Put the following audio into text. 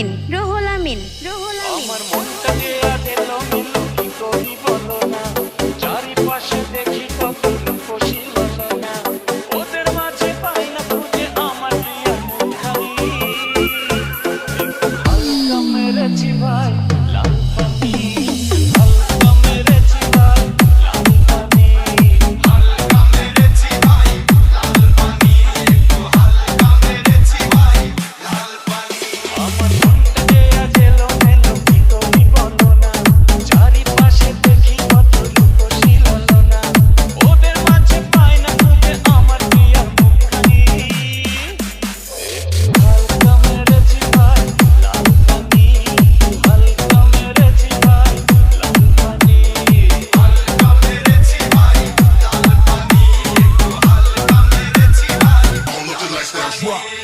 আমিন রুহুল আমিন রুহুল আমিন আমার মনটা যে আধে কি করি বলো না? চারিপাশে দেখি কত ওদের মাঝে পাই না আমার প্রিয় মেরেছি ভাই। bois.